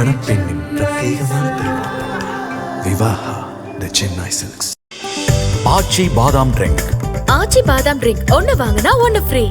மணப்பெண்ணின் பிரத்யேகமான திருமணம். Vivaha the Chennai silks Aachi badam drink. Aachi பாதாம் ட்ரிங்க். ஒன்னு வாங்கினா ஒன்னு ஃப்ரீ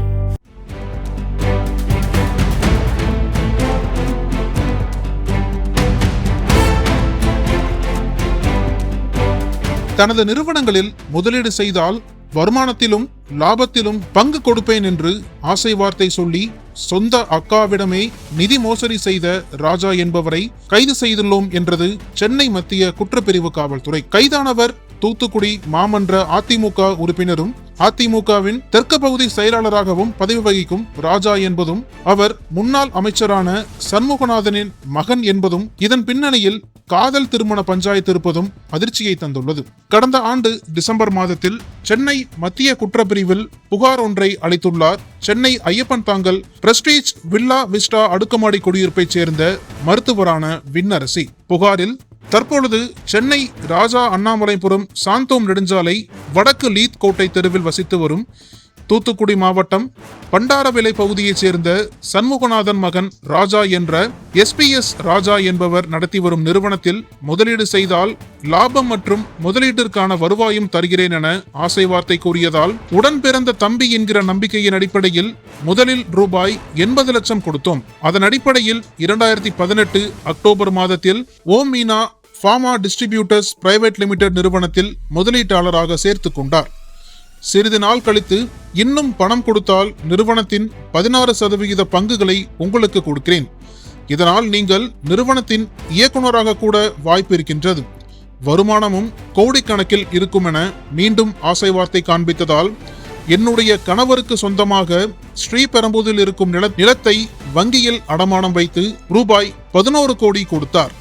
தனது நிறுவனங்களில் முதலீடு செய்தால் வருமானத்திலும் லாபத்திலும் பங்கு கொடுப்பேன் என்று ஆசை வார்த்தை சொல்லி சொந்த அக்காவிடமே நிதி மோசடி செய்த ராஜா என்பவரை கைது செய்துள்ளோம் என்றது சென்னை மத்திய குற்றப்பிரிவு காவல்துறை. கைதானவர் தூத்துக்குடி மாமன்ற அதிமுக உறுப்பினரும் அதிமுகவின் தெற்கு பகுதி செயலாளராகவும் பதவி வகிக்கும் ராஜா என்பதும் அவர் முன்னாள் அமைச்சரான சண்முகநாதனின் மகன் என்பதும் இதன் பின்னணியில் காதல் திருமண பஞ்சாயத்து இருப்பதும் அதிர்ச்சியை தந்துள்ளது. கடந்த ஆண்டு டிசம்பர் மாதத்தில் சென்னை மத்திய குற்றப்பிரிவில் புகார் ஒன்றை அளித்துள்ளார். Chennai Ayyappan Thangal prestige villa vista அடுக்குமாடி குடியிருப்பைச் சேர்ந்த மருத்துவரான விண்ணரசி. புகாரில் தற்பொழுது சென்னை ராஜா அண்ணாமலைபுரம் சாந்தோம் நெடுஞ்சாலை வடக்கு லீத் கோட்டை தெருவில் வசித்து வரும் தூத்துக்குடி மாவட்டம் பண்டாரவிலை பகுதியைச் சேர்ந்த சண்முகநாதன் மகன் ராஜா என்ற எஸ்பிஎஸ் ராஜா என்பவர் நடத்தி வரும் நிறுவனத்தில் முதலீடு செய்தால் லாபம் மற்றும் முதலீட்டிற்கான வருவாயும் தருகிறேன் என ஆசை வார்த்தை கூறியதால் உடன் பிறந்த தம்பி என்கிற நம்பிக்கையின் அடிப்படையில் முதலில் ரூபாய் எண்பது லட்சம் கொடுத்தோம். அதன் அடிப்படையில் இரண்டாயிரத்தி பதினெட்டு அக்டோபர் மாதத்தில் Om Meena pharma distributors private limited நிறுவனத்தில் முதலீட்டாளராக சேர்த்து கொண்டார். சிறிது நாள் கழித்து இன்னும் பணம் கொடுத்தால் நிறுவனத்தின் பதினாறு சதவிகித பங்குகளை உங்களுக்கு கொடுக்கிறேன். இதனால் நீங்கள் நிறுவனத்தின் இயக்குனராக கூட வாய்ப்பு இருக்கின்றது. வருமானமும் கோடிக்கணக்கில் இருக்கும் என மீண்டும் ஆசை வார்த்தை காண்பித்ததால் என்னுடைய கணவருக்கு சொந்தமாக ஸ்ரீபெரும்புதில் இருக்கும் நில நிலத்தை வங்கியில் அடமானம் வைத்து ரூபாய் பதினோரு கோடி கொடுத்தார்.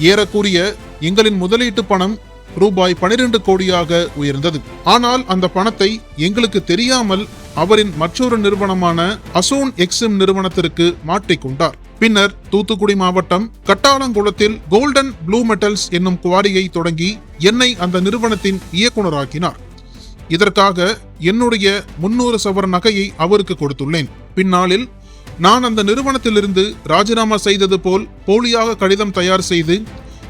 ஏறக்குறைய எங்களின் முதலீட்டு பணம் ரூபாய் பனிரெண்டு கோடியாக உயர்ந்தது. ஆனால் அந்த பணத்தை எங்களுக்கு தெரியாமல் அவரின் மற்றொரு நிறுவனமான அசோன் எக்ஸிம் நிறுவனத்திற்கு மாற்றிக்கொண்டார் பின்னர் தூத்துக்குடி மாவட்டம் கட்டாளங்குளத்தில் கோல்டன் ப்ளூ மெட்டல்ஸ் என்னும் குவாரியை தொடங்கி என்னை அந்த நிறுவனத்தின் இயக்குனராக்கினார் இதற்காக என்னுடைய முன்னூறு சவர நகையை அவருக்கு கொடுத்துள்ளேன். பின்னாளில் நான் அந்த நிறுவனத்திலிருந்து ராஜினாமா செய்தது போல் போலியாக கடிதம் தயார் செய்து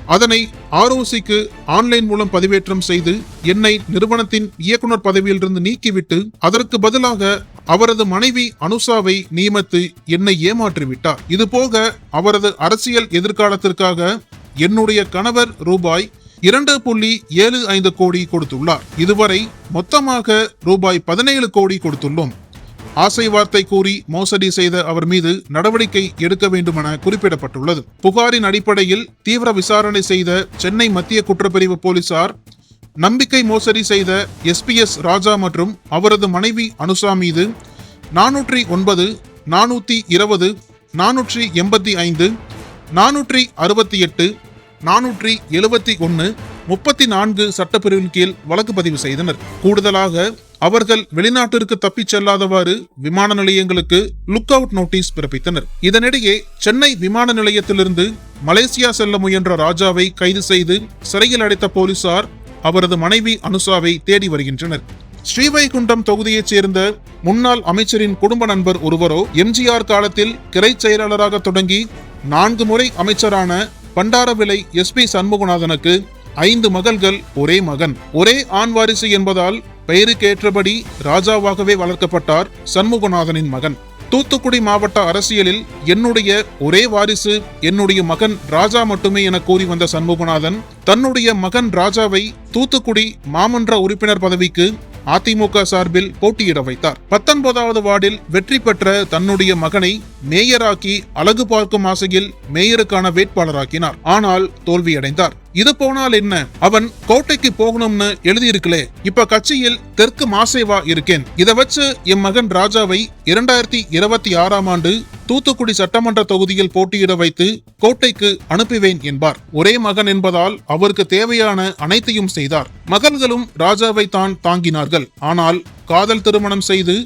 அதனை ஆர்ஓசிக்கு ஆன்லைன் மூலம் பதிவேற்றம் செய்து என்னை நிறுவனத்தின் இயக்குனர் பதவியிலிருந்து நீக்கிவிட்டு அதற்கு பதிலாக அவரது மனைவி அனுஷாவை நியமித்து என்னை ஏமாற்றிவிட்டார். இதுபோக அவரது அரசியல் எதிர்காலத்திற்காக என்னுடைய கணவர் ரூபாய் இரண்டு புள்ளி ஏழு ஐந்து கோடி கொடுத்துள்ளார். இதுவரை மொத்தமாக ரூபாய் பதினேழு கோடி கொடுத்துள்ளோம். ஆசை வார்த்தை கூறி மோசடி செய்த அவர் மீது நடவடிக்கை எடுக்க வேண்டுமென குறிப்பிடப்பட்டுள்ளது. புகாரின் அடிப்படையில் தீவிர விசாரணை செய்த சென்னை மத்திய குற்றப்பிரிவு போலீசார் நம்பிக்கை மோசடி செய்த எஸ்பிஎஸ் ராஜா மற்றும் அவரது மனைவி அனுஷா மீது நானூற்றி ஒன்பது நானூற்றி இருபது நானூற்றி எண்பத்தி ஐந்து நானூற்றி அறுபத்தி எட்டு நானூற்றி எழுபத்தி ஒன்று முப்பத்தி நான்கு சட்டப்பிரிவின் கீழ் வழக்கு பதிவு செய்தனர். கூடுதலாக அவர்கள் வெளிநாட்டிற்கு தப்பிச் செல்லாதவாறு விமான நிலையங்களுக்கு லுக் அவுட் நோட்டீஸ் பிறப்பித்தனர். இதனிடையே சென்னை விமான நிலையத்திலிருந்து மலேசியா செல்ல முயன்ற ராஜாவை கைது செய்து சிறையில் அடைத்த போலீசார் அவரது மனைவி அனுஷாவை தேடி வருகின்றனர். ஸ்ரீவைகுண்டம் தொகுதியைச் சேர்ந்த முன்னாள் அமைச்சரின் குடும்ப நண்பர் ஒருவரோ எம்ஜிஆர் காலத்தில் கிளை செயலாளராக தொடங்கி நான்கு முறை அமைச்சரான பண்டாரவிலை எஸ்பி சண்முகநாதனுக்கு ஐந்து மகள்கள் ஒரே மகன். ஒரே ஆண் வாரிசு என்பதால் பெயருக்கேற்றபடி ராஜாவாகவே வளர்க்கப்பட்டார் சண்முகநாதனின் மகன். தூத்துக்குடி மாவட்ட அரசியலில் என்னுடைய ஒரே வாரிசு என்னுடைய மகன் ராஜா மட்டுமே என கூறி வந்த சண்முகநாதன் தன்னுடைய மகன் ராஜாவை தூத்துக்குடி மாமன்ற உறுப்பினர் பதவிக்கு அதிமுக சார்பில் போட்டியிட வைத்தார். பத்தொன்பதாவது வார்டில் வெற்றி பெற்ற தன்னுடைய மகனை மேயராக்கி அழகு பார்க்கும் ஆசையில் மேயருக்கான வேட்பாளராக்கினார். ஆனால் தோல்வியடைந்தார். இது போனால் என்ன? அவன் கோட்டைக்கு போகணும்னு எழுதியிருக்கலே. இப்ப கட்சியில் தெற்கு மாசேவா இருக்கேன். இதை வச்சு என் மகன் ராஜாவை இரண்டாயிரத்தி இருபத்தி ஆறாம் ஆண்டு தூத்துக்குடி சட்டமன்ற தொகுதியில் போட்டியிட வைத்து கோட்டைக்கு அனுப்புவேன் என்பார். ஒரே மகன் என்பதால் அவருக்கு தேவையான அனைத்தையும் செய்தார். மகள்களும் ராஜாவை தான் தாங்கினார்கள். ஆனால் காதல் திருமணம் செய்து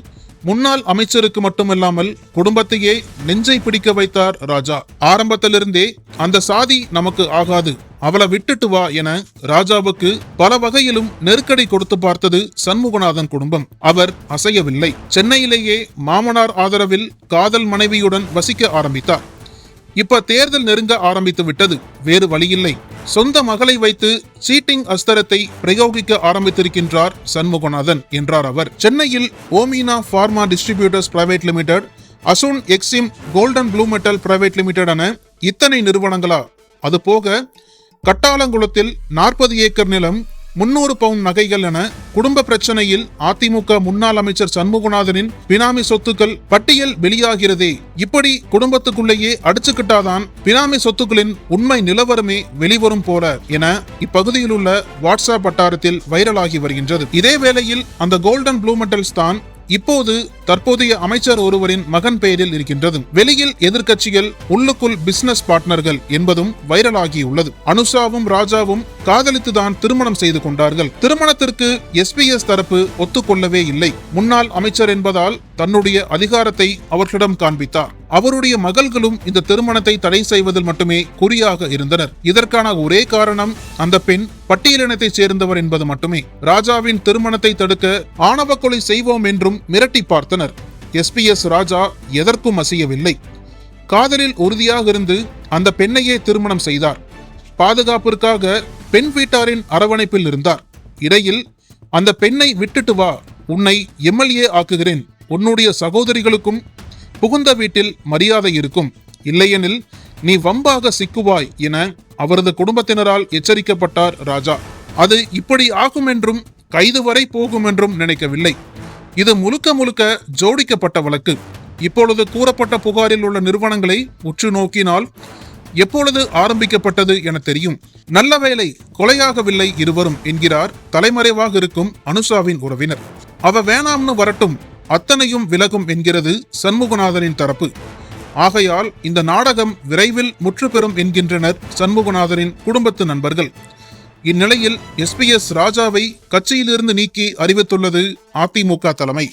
முன்னாள் அமைச்சருக்கு மட்டுமல்லாமல் குடும்பத்தையே நெஞ்சை பிடிக்க வைத்தார் ராஜா. ஆரம்பத்திலிருந்தே அந்த சாதி நமக்கு ஆகாது. அவளை விட்டுட்டு வா என ராஜாவுக்கு பல வகையிலும் நெருக்கடி கொடுத்து பார்த்தது சண்முகநாதன் குடும்பம். அவர் அசையவில்லை. சென்னையிலேயே மாமனார் ஆதரவில் காதல் மனைவியுடன் வசிக்க ஆரம்பித்தார். இப்ப தேர்தல் நெருங்க ஆரம்பித்து விட்டது. வேறு வழியில்லை. சொந்த மகளை வைத்து சீட்டிங் அஸ்திரத்தை பிரயோகிக்க ஆரம்பித்திருக்கின்றார் சண்முகநாதன் என்றார் அவர். சென்னையில் Omeena pharma distributors private limited அசுன் Exim golden blue metal private limited என இத்தனை நிறுவனங்களா? அது போக கட்டாலங்குளத்தில் நாற்பது ஏக்கர் நிலம் முன்னூறு பவுன் நகைகள் என குடும்ப பிரச்சனையில் அதிமுக முன்னாள் அமைச்சர் சண்முகநாதனின் பினாமி சொத்துக்கள் பட்டியல் வெளியாகிறதே. இப்படி குடும்பத்துக்குள்ளேயே அடிச்சுக்கிட்டாதான் பினாமி சொத்துக்களின் உண்மை நிலவரமே வெளிவரும் போல என இப்பகுதியில் உள்ள வாட்ஸ்அப் வட்டாரத்தில் வைரலாகி வருகின்றது. இதே வேளையில் அந்த கோல்டன் ப்ளூ மெட்டல்ஸ் தான் இப்போது தற்போதைய அமைச்சர் ஒருவரின் மகன் பெயரில் இருக்கின்றது. வெளியில் எதிர்க்கட்சிகள் உள்ளுக்குள் பிசினஸ் பார்ட்னர்கள் என்பதும் வைரலாகியுள்ளது. அனுஷாவும் ராஜாவும் காதலித்துதான் திருமணம் செய்து கொண்டார்கள். திருமணத்திற்கு எஸ்பிஎஸ் தரப்பு ஒத்துக்கொள்ளவே இல்லை. முன்னாள் அமைச்சர் என்பதால் தன்னுடைய அதிகாரத்தை அவர்களிடம் காண்பித்தார். அவருடைய மகள்களும் இந்த திருமணத்தை தடை செய்வதில் மட்டுமே குறியாக இருந்தனர். இதற்கான ஒரே காரணம் அந்த பெண் பட்டியலினத்தைச் சேர்ந்தவர் என்பது மட்டுமே. ராஜாவின் திருமணத்தை தடுக்க ஆணவ கொலை செய்வோம் என்றும் மிரட்டி பார்த்தனர். கொடுத்தனர் எஸ்பிஎஸ் ராஜா எதற்கும் அசையவில்லை. காதலில் உறுதியாக இருந்து அந்த பெண்ணையே திருமணம் செய்தார். பாதுகாப்பிற்காக பெண் வீட்டாரின் அரவணைப்பில் இருந்தார். இடையில் அந்த பெண்ணை விட்டுட்டு வா உன்னை எம்எல்ஏ ஆக்குகிறேன். உன்னுடைய சகோதரிகளுக்கும் புகுந்த வீட்டில் மரியாதை இருக்கும். இல்லையெனில் நீ வம்பாக சிக்குவாய் என அவரது குடும்பத்தினரால் எச்சரிக்கப்பட்டார் ராஜா. அது இப்படி ஆகும் என்றும் கைது வரை போகும் என்றும் நினைக்கவில்லை. இது முழுக்க முழுக்க ஜோடிக்கப்பட்ட வழக்கு. இப்பொழுது கூறப்பட்ட புகாரில் உள்ள நிறுவனங்களை உற்று நோக்கினால் எப்பொழுது ஆரம்பிக்கப்பட்டது என தெரியும். நல்ல வேளை கொலையாகவில்லை இருவரும் என்கிறார் தலைமறைவாக இருக்கும் அனுஷாவின் உறவினர். அவ வேணாம்னு வரட்டும் அத்தனையும் விலகும் என்கிறது சண்முகநாதனின் தரப்பு. ஆகையால் இந்த நாடகம் விரைவில் முற்று பெறும் என்கின்றனர் சண்முகநாதனின் குடும்பத்து நண்பர்கள். இந்நிலையில் எஸ்பிஎஸ் ராஜாவை கட்சியிலிருந்து நீக்கி அறிவித்துள்ளது அதிமுக தலைமை.